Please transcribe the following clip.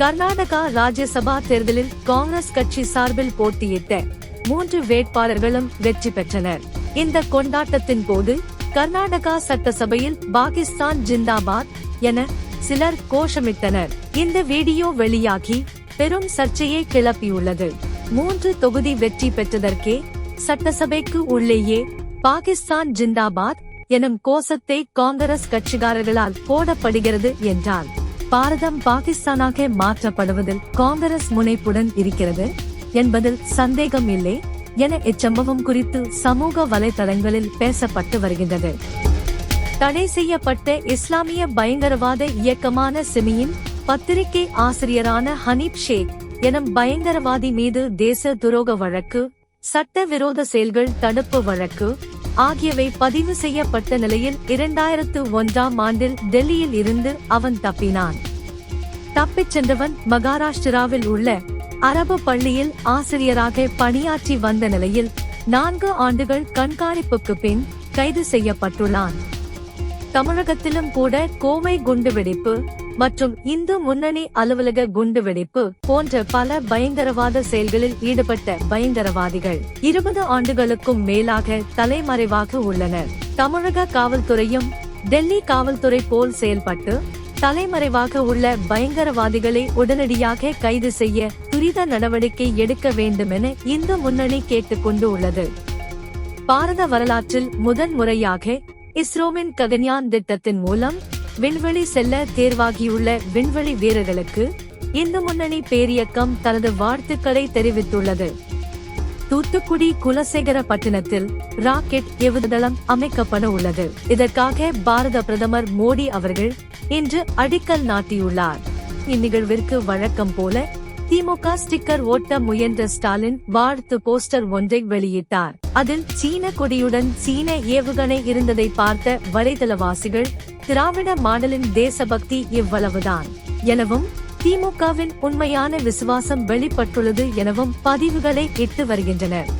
கர்நாடகா ராஜ்யசபா தேர்தலில் காங்கிரஸ் கட்சி சார்பில் போட்டியிட்ட மூன்று வேட்பாளர்களும் வெற்றி பெற்றனர். இந்த கொண்டாட்டத்தின் போது கர்நாடகா சட்டசபையில் பாகிஸ்தான் ஜிந்தாபாத் என சிலர் கோஷமிட்டனர். இந்த வீடியோ வெளியாகி பெரும் சர்ச்சையை கிளப்பியுள்ளது. மூன்று தொகுதி வெற்றி பெற்றதற்கே சட்டசபைக்கு உள்ளேயே பாகிஸ்தான் ஜிந்தாபாத் எனும் கோஷத்தை காங்கிரஸ் கட்சிக்காரர்களால் போடப்படுகிறது என்றார். பாரதம் பாகிஸ்தானாக மாற்றப்படுவதில் காங்கிரஸ் முனைப்புடன் இருக்கிறது என்பதில் சந்தேகம் இல்லை என இச்சம்பவம் குறித்து சமூக வலைதளங்களில் பேசப்பட்டு வருகின்றது. தடை செய்யப்பட்ட இஸ்லாமிய பயங்கரவாத இயக்கமான சிமியின் பத்திரிகை ஆசிரியரான ஹனீப் ஷேக் எனும் பயங்கரவாதி மீது தேச துரோக வழக்கு சட்டவிரோத செயல்கள் தடுப்பு வழக்கு ஆகியவை பதிவு செய்யப்பட்ட நிலையில் இரண்டாயிரத்து ஒன்றாம் ஆண்டில் டெல்லியில் இருந்து அவன் தப்பினான். தப்பிச் சென்றவன் மகாராஷ்டிராவில் உள்ள அரபு பள்ளியில் ஆசிரியராக பணியாற்றி வந்த நிலையில் நான்கு ஆண்டுகள் கண்காணிப்புக்கு பின் கைது செய்யப்பட்டுள்ளான். தமிழகத்திலும் கூட கோவை குண்டுவெடிப்பு மற்றும் இந்து முன்னணி அலுவலக குண்டுவெடிப்பு போன்ற பல பயங்கரவாத செயல்களில் ஈடுபட்ட பயங்கரவாதிகள் இருபது ஆண்டுகளுக்கும் மேலாக தலைமறைவாக உள்ளனர். தமிழக காவல்துறையும் டெல்லி காவல்துறை போல் செயல்பட்டு தலைமறைவாக உள்ள பயங்கரவாதிகளை உடனடியாக கைது செய்ய துரித நடவடிக்கை எடுக்க வேண்டும் என இந்து முன்னணி கேட்டுக்கொண்டு உள்ளது. பாரத வரலாற்றில் முதன் முறையாக இஸ்ரோவின் ககன்யான் திட்டத்தின் மூலம் விண்வெளி செல்ல தேர்வாகியுள்ள விண்வெளி வீரர்களுக்கு இந்து முன்னணி பேரியக்கம் தனது வாழ்த்துக்களை தெரிவித்துள்ளது. தூத்துக்குடி குலசேகர பட்டினத்தில் ராக்கெட் ஏவுதளம் அமைக்கப்பட உள்ளது. இதற்காக பாரத பிரதமர் மோடி அவர்கள் இன்று அடிக்கல் நாட்டியுள்ளார். இந்நிகழ்விற்கு வழக்கம் போல திமுக ஸ்டிக்கர் ஓட்ட முயன்ற ஸ்டாலின் வாழ்த்து போஸ்டர் ஒன்றை வெளியிட்டார். அதில் சீன கொடியுடன் சீன ஏவுகணை இருந்ததை பார்த்த வலைதளவாசிகள் திராவிட மாடலின் தேசபக்தி இவ்வளவுதான் எனவும் திமுகவின் உண்மையான விசுவாசம் வெளிப்பட்டுள்ளது எனவும் பதிவுகளை இட்டு வருகின்றனர்.